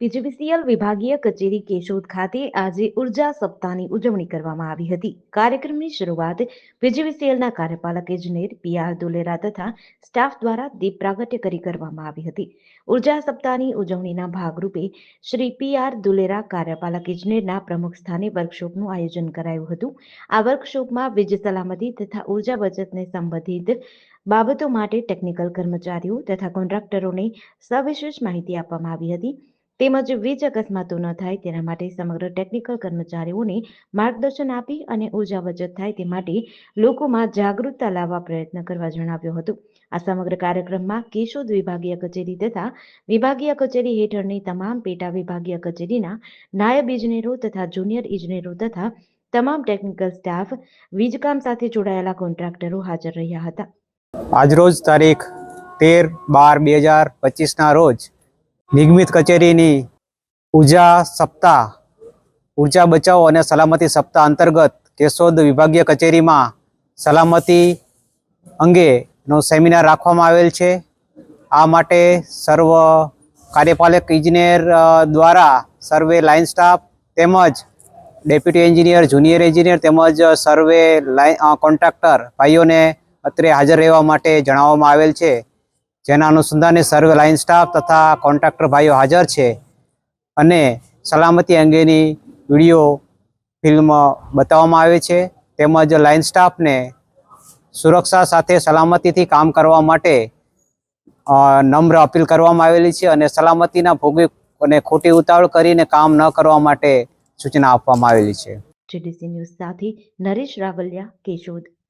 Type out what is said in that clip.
PGVCL વિભાગીય કચેરી કેશોદ ખાતે આજે ઊર્જા સપ્તાહની ઉજવણી કરવામાં આવી હતી. કાર્યક્રમની શરૂઆત પીજીવીસીએલના કાર્યપાલક ઇજનેર પીઆર દુલેરા તથા સ્ટાફ દ્વારા દીપ પ્રાગટ્ય કરી કરવામાં આવી હતી. ઊર્જા સપ્તાહની ઉજવણીના ભાગરૂપે શ્રી પી આર દુલેરા કાર્યપાલક ઇજનેરના પ્રમુખ સ્થાને વર્કશોપનું આયોજન કરાયું હતું. આ વર્કશોપમાં વીજ સલામતી તથા ઊર્જા બચતને સંબંધિત બાબતો માટે ટેકનિકલ કર્મચારીઓ તથા કોન્ટ્રાક્ટરોને સવિશેષ માહિતી આપવામાં આવી હતી. તેમજ વીજ અકસ્માતો ન થાય તેના માટે સમગ્ર ટેકનિકલ કર્મચારીઓને માર્ગદર્શન આપી અને ઊર્જા બચત થાય તે માટે લોકોમાં જાગૃતતા લાવવા પ્રયત્ન કરવા જણાવ્યું હતું. આ સમગ્ર કાર્યક્રમમાં કેશોદ વિભાગીય કચેરી તથા વિભાગીય કચેરી હેઠળની તમામ પેટા વિભાગીય કચેરીના નાયબ ઇજનેરો તથા જુનિયર ઇજનેરો તથા તમામ ટેકનિકલ સ્ટાફ વીજકામ સાથે જોડાયેલા કોન્ટ્રાક્ટરો હાજર રહ્યા હતા. આજરોજ તારીખ તેર બાર બે હજાર પચીસના રોજ નિગમિત કચેરીની ઊર્જા સપ્તાહ ઊર્જા બચાવો અને સલામતી સપ્તાહ અંતર્ગત કેશોદ વિભાગીય કચેરીમાં સલામતી અંગેનો સેમિનાર રાખવામાં આવેલ છે. આ માટે સર્વ કાર્યપાલક ઇજનેર દ્વારા સર્વે લાઇન સ્ટાફ તેમજ ડેપ્યુટી એન્જિનિયર, જુનિયર એન્જિનિયર તેમજ સર્વે લાઇન કોન્ટ્રાક્ટર ભાઈઓને અત્રે હાજર રહેવા માટે જણાવવામાં આવેલ છે. જેના અનુસંધાને સર્વે લાઇન સ્ટાફ તથા કોન્ટ્રાક્ટર ભાઈઓ હાજર છે અને સલામતી અંગેની વીડિયો, ફિલ્મ બતાવવામાં આવે છે. તેમજ લાઇન સ્ટાફને સુરક્ષા સાથે સલામતીથી કામ કરવા માટે નમ્ર અપીલ કરવામાં આવેલી છે અને સલામતીના ભોગવી અને ખોટી ઉતાવળ કરીને કામ ન કરવા માટે સૂચના આપવામાં આવેલી છે. નરેશ રાવલિયા, કેશોદ.